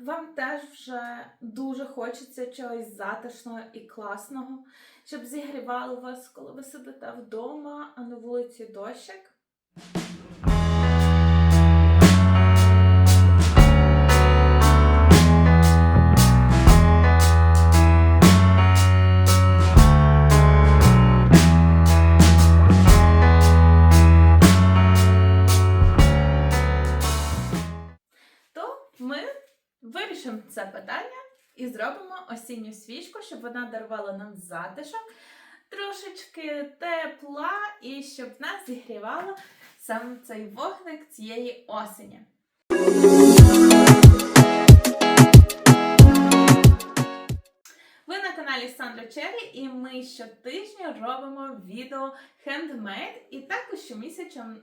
вам теж вже дуже хочеться чогось затишного і класного, щоб зігрівало вас, коли ви сидите вдома, а на вулиці дощик. Вирішимо це питання і зробимо осінню свічку, щоб вона дарувала нам затишок, трошечки тепла і щоб нас зігрівала саме цей вогник цієї осені. Ви на каналі Сандра Черрі, і ми щотижня робимо відео хендмейд, і також щомісяця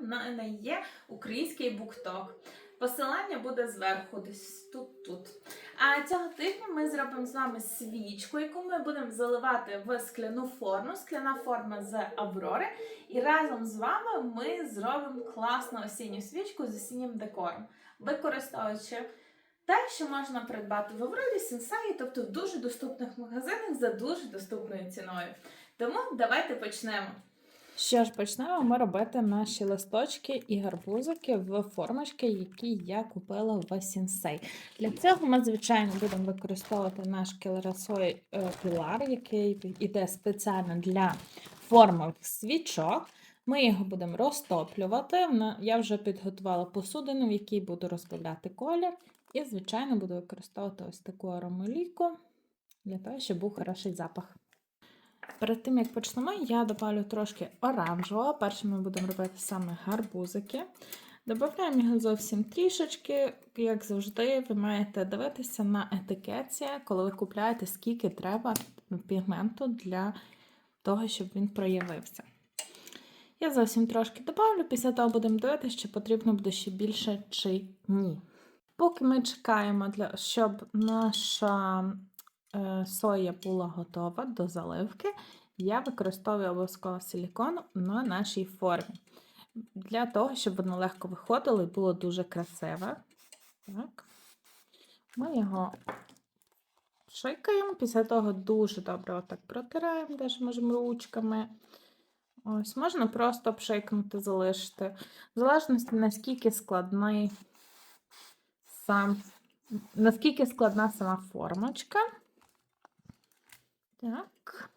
на є український букток. Посилання буде зверху, десь тут тут. А цього тижня ми зробимо з вами свічку, яку ми будемо заливати в скляну форму. Скляна форма з Аврори. І разом з вами ми зробимо класну осінню свічку з осіннім декором, використовуючи те, що можна придбати в Аврорі, Сенсаї, тобто в дуже доступних магазинах за дуже доступною ціною. Тому давайте почнемо. Що ж, почнемо ми робити наші листочки і гарбузики в формочки, які я купила в Сінсей. Для цього ми, звичайно, будемо використовувати наш келерасой пілар, який йде спеціально для формових свічок. Ми його будемо розтоплювати. Я вже підготувала посудину, в якій буду розбавляти колір. І, звичайно, буду використовувати ось таку аромалійку для того, щоб був хороший запах. Перед тим, як почнемо, я добавлю трошки оранжевого. Першим ми будемо робити саме гарбузики. Добавляємо його зовсім трішечки. Як завжди, ви маєте дивитися на етикетці, коли ви купляєте, скільки треба пігменту для того, щоб він проявився. Я зовсім трошки добавлю, після того будемо дивитися, чи потрібно буде ще більше чи ні. Поки ми чекаємо, щоб наша соя була готова до заливки, я використовую обов'язково силікон на нашій формі. Для того, щоб воно легко виходило і було дуже красиве. Так. Ми його шикаємо, після того дуже добре отак протираємо, теж можемо ручками. Ось, можна просто пшикнути, залишити. В залежності, наскільки складний сам, наскільки складна сама формочка. Так.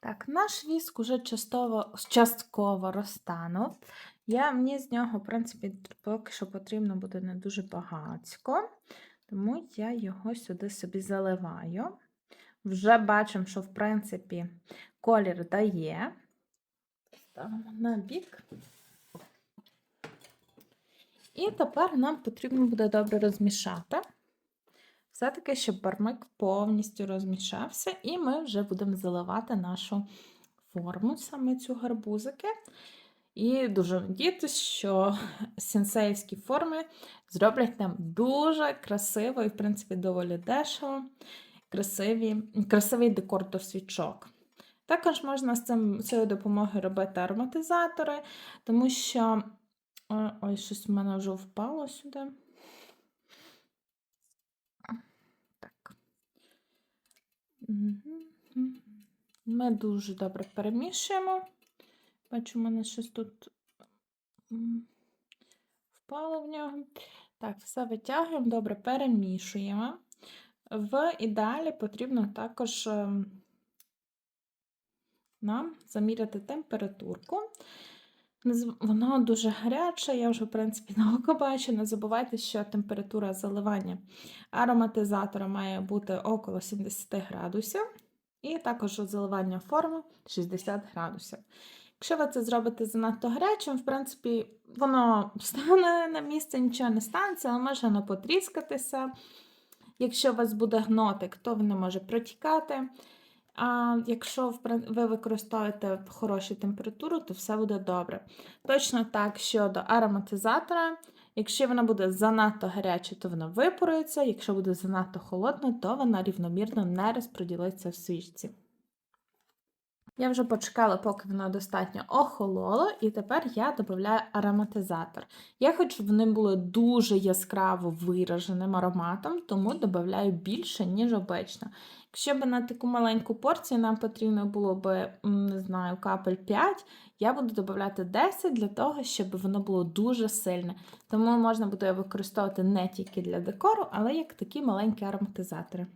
Так, наш віск уже частково, частково розтанув. Я, мені з нього, в принципі, поки що потрібно буде не дуже багатько, тому я його сюди собі заливаю. Вже бачимо, що, в принципі, колір дає. Ставимо на бік. І тепер нам потрібно буде добре розмішати. Все-таки, щоб бармик повністю розмішався, і ми вже будемо заливати нашу форму, саме цю гарбузики. І дуже надіятися, що сенсеївські форми зроблять нам дуже красиво і, в принципі, доволі дешево, красиві, красивий декор до свічок. Також можна з цим, цією допомогою робити ароматизатори, тому що Е, Ой, щось в мене вже впало сюди. Так. Мгм. Ми дуже добре перемішуємо. Бачу, в мене щось тут впало в нього. Так, все витягуємо, добре перемішуємо. В ідеалі потрібно також ем, нам заміряти температурку. Воно дуже гаряче, я вже, в принципі, на око бачу. Не забувайте, що температура заливання ароматизатора має бути около 70 градусів, і також заливання форми 60 градусів. Якщо ви це зробите занадто гарячим, в принципі, воно встане на місце, нічого не станеться, але може воно потріскатися. Якщо у вас буде гнотик, то воно може протікати. А якщо ви використовуєте хорошу температуру, то все буде добре. Точно так щодо ароматизатора. Якщо вона буде занадто гаряча, то вона випарується. Якщо буде занадто холодна, то вона рівномірно не розподілиться в свічці. Я вже почекала, поки воно достатньо охололо, і тепер я додаю ароматизатор. Я хочу, щоб вони були дуже яскраво вираженим ароматом, тому додаю більше, ніж обично. Якщо б на таку маленьку порцію нам потрібно було б, не знаю, капель 5, я буду додавати 10 для того, щоб воно було дуже сильне. Тому можна буде використовувати не тільки для декору, але як такі маленькі ароматизатори.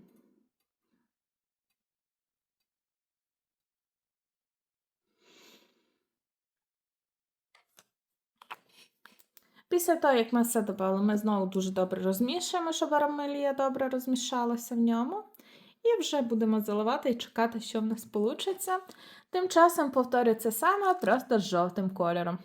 Після того, як ми все додали, ми знову дуже добре розмішуємо, щоб арамелія добре розмішалася в ньому. І вже будемо заливати і чекати, що в нас вийде. Тим часом повторю це саме, просто з жовтим кольором.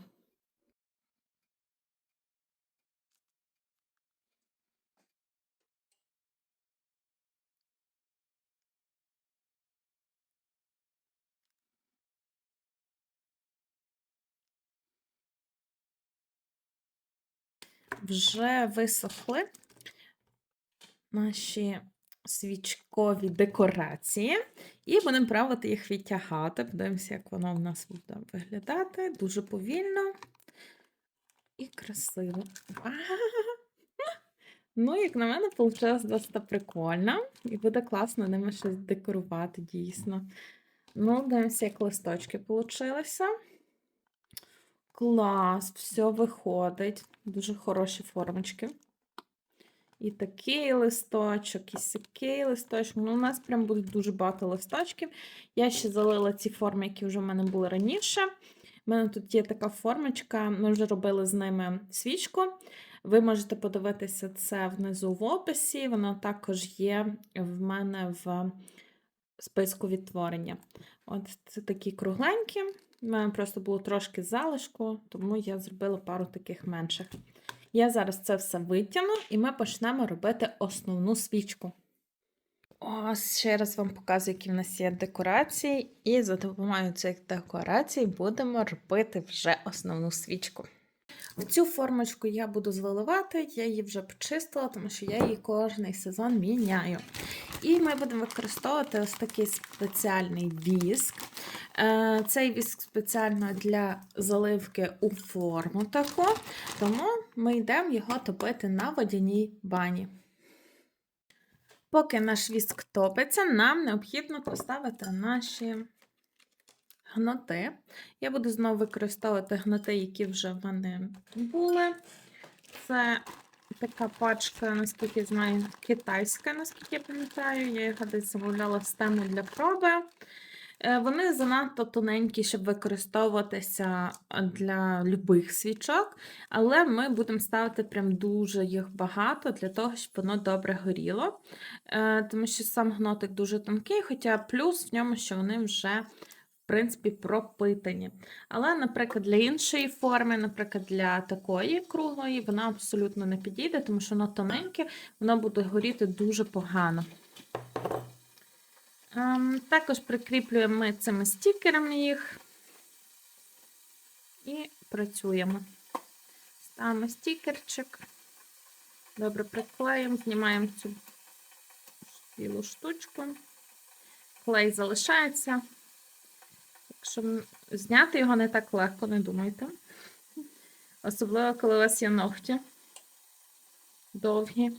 Вже висохли наші свічкові декорації. І будемо пробувати їх відтягати. Подивимося, як воно в нас буде виглядати. Дуже повільно і красиво. А! Ну, як на мене, вийшло досить прикольно. І буде класно ними щось декорувати, дійсно. Ну, дивимося, як листочки получилися. Клас, все виходить. Дуже хороші формочки. І такий листочок, і сякий листочок. Ну, у нас прям буде дуже багато листочків. Я ще залила ці форми, які вже в мене були раніше. У мене тут є така формочка, ми вже робили з ними свічку. Ви можете подивитися це внизу в описі. Воно також є в мене в списку відтворення. От це такі кругленькі. У мене просто було трошки залишку, тому я зробила пару таких менших. Я зараз це все витягну і ми почнемо робити основну свічку. Ось ще раз вам показую, які в нас є декорації, і за допомогою цих декорацій будемо робити вже основну свічку. В цю формочку я буду заливати, я її вже почистила, тому що я її кожний сезон міняю. І ми будемо використовувати ось такий спеціальний віск. Е, Цей віск спеціально для заливки у форму таку, тому ми йдемо його топити на водяній бані. Поки наш віск топиться, нам необхідно поставити наші гноти. Я буду знову використовувати гноти, які вже в мене були. Це така пачка, наскільки знаю, китайська, наскільки я пам'ятаю. Я їх десь замовляла з тему для проби. Е, Вони занадто тоненькі, щоб використовуватися для любих свічок, але ми будемо ставити прям дуже їх багато для того, щоб воно добре горіло. Е, Тому що сам гнотик дуже тонкий, хоча плюс в ньому, що вони вже в принципі, пропитані. Але, наприклад, для іншої форми, наприклад, для такої круглої, вона абсолютно не підійде, тому що воно тоненьке, воно буде горіти дуже погано. Ем, також прикріплюємо ми цими стікерами їх і працюємо. Ставимо стікерчик, добре приклеїмо, знімаємо цю білу штучку, клей залишається. Якщо зняти його не так легко, не думайте. Особливо, коли у вас є ногті довгі.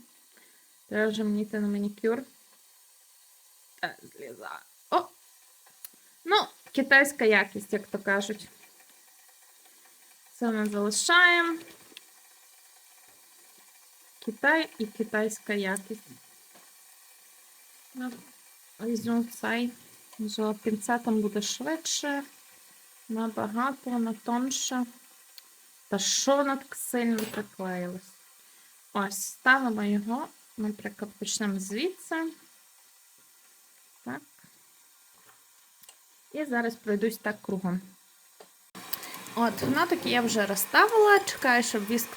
Треба вже мені на манікюр. Е, Зліза. О! Ну, китайська якість, як то кажуть. Це ми залишаємо. Китай і китайська якість. Візьмемо цей. Можливо, пінцетом буде швидше, набагато, на тонше. Та що воно так сильно приклеїлось? Ось, ставимо його, наприклад, почнемо звідси. Так. І зараз пройдусь так кругом. От, гнотики я вже розставила. Чекаю, щоб віск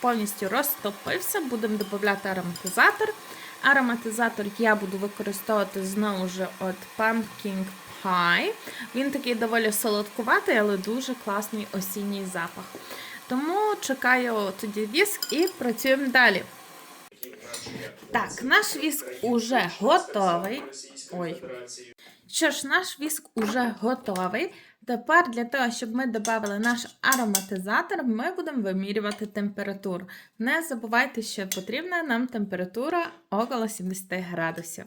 повністю розтопився. Будемо додати ароматизатор. Ароматизатор я буду використовувати знову ж от Pumpkin Pie. Він такий доволі солодкуватий, але дуже класний осінній запах. Тому чекаю тоді віск і працюємо далі. Так, наш віск уже готовий. Ой. Що ж, наш віск уже готовий. Тепер для того, щоб ми додали наш ароматизатор, ми будемо вимірювати температуру. Не забувайте, що потрібна нам температура около 70 градусів.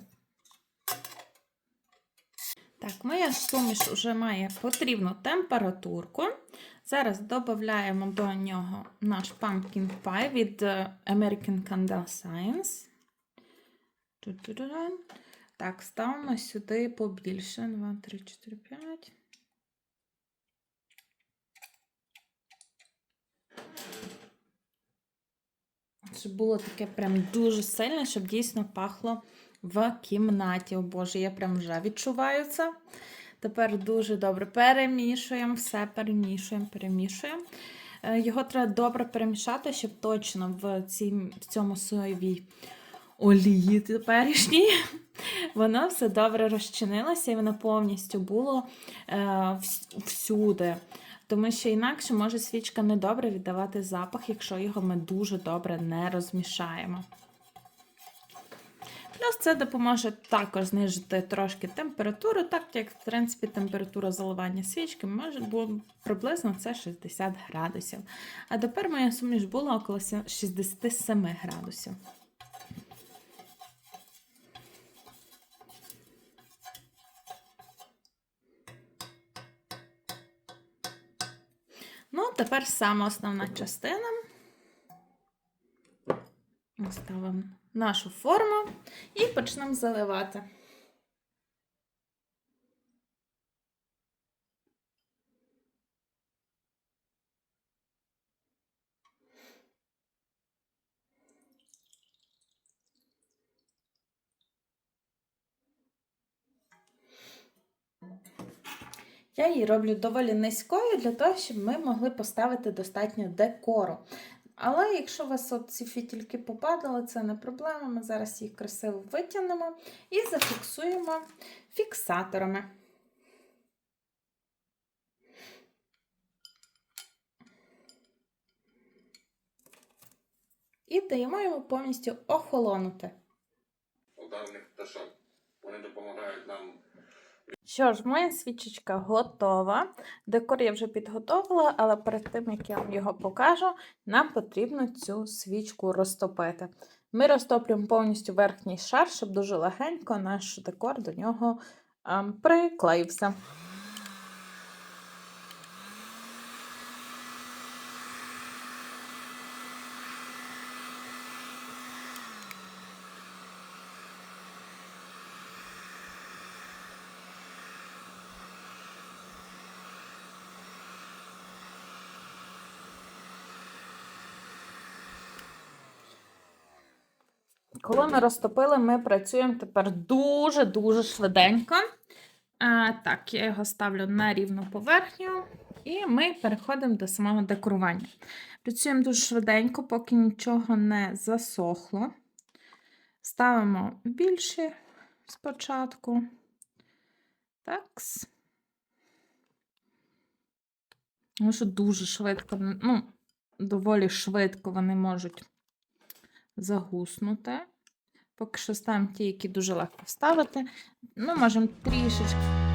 Так, моя суміш вже має потрібну температурку. Зараз додаємо до нього наш pumpkin pie від е, American Candle Science. Так, ставимо сюди побільше. 2, 3, 4, 5. Щоб було таке прям дуже сильне, щоб дійсно пахло в кімнаті. О Боже, я прям вже відчуваю це. Тепер дуже добре перемішуємо, все перемішуємо, перемішуємо. Е, Його треба добре перемішати, щоб точно в, цій, в цьому соєвій олії теперішній воно все добре розчинилося і воно повністю було е, всюди. Тому що інакше може свічка недобре віддавати запах, якщо його ми дуже добре не розмішаємо. Плюс це допоможе також знижити трошки температуру, так як, в принципі, температура заливання свічки може бути приблизно це 60 градусів. А тепер моя суміш була около 67 градусів. Тепер сама основна частина. Ставимо нашу форму і почнемо заливати. Я її роблю доволі низькою для того, щоб ми могли поставити достатньо декору. Але якщо у вас от ці фітільки попадали, це не проблема. Ми зараз їх красиво витягнемо і зафіксуємо фіксаторами. І даємо йому повністю охолонути. ударних пташок. Вони допомагають нам Що ж, моя свічечка готова. Декор я вже підготовила, але перед тим, як я вам його покажу, нам потрібно цю свічку розтопити. Ми розтоплюємо повністю верхній шар, щоб дуже легенько наш декор до нього ем, приклеївся. Коли ми розтопили, ми працюємо тепер дуже-дуже швиденько. А, так, я його ставлю на рівну поверхню, і ми переходимо до самого декорування. Працюємо дуже швиденько, поки нічого не засохло. Ставимо більше спочатку. Такс. Тому що дуже швидко, ну, доволі швидко вони можуть загуснути. Поки що ставимо ті, які дуже легко вставити. Ну, можемо трішечки.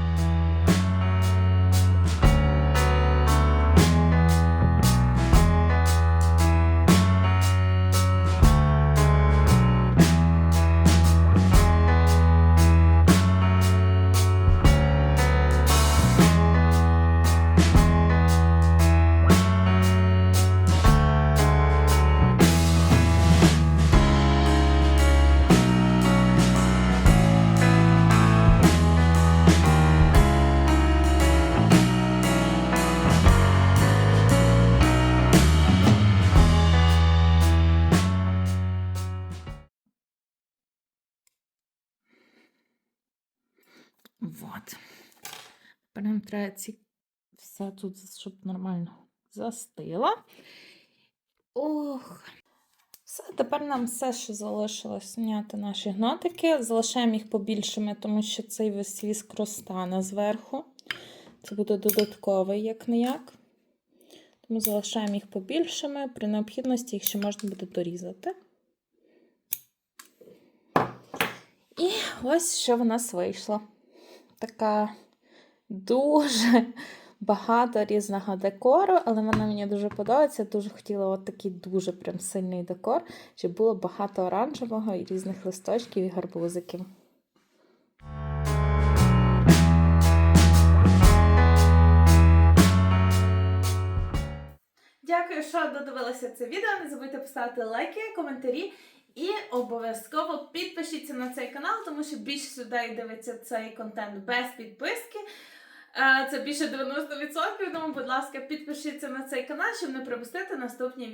Ці все тут, щоб нормально застило. Ох. Все, тепер нам все, що залишилось, зняти наші гнотики. Залишаємо їх побільшими, тому що цей весь віск розтане зверху. Це буде додатковий, як не як. Тому залишаємо їх побільшими. При необхідності їх ще можна буде дорізати. І ось що в нас вийшло. така дуже багато різного декору, але вона мені дуже подобається. Дуже хотіла от такий дуже прям сильний декор, щоб було багато оранжевого і різних листочків і гарбузиків. Дякую, що додивилися це відео. Не забудьте поставити лайки, коментарі і обов'язково підпишіться на цей канал, тому що більше людей дивиться цей контент без підписки. Е, Це більше 90%. Тому, будь ласка, підпишіться на цей канал, щоб не пропустити наступні відео.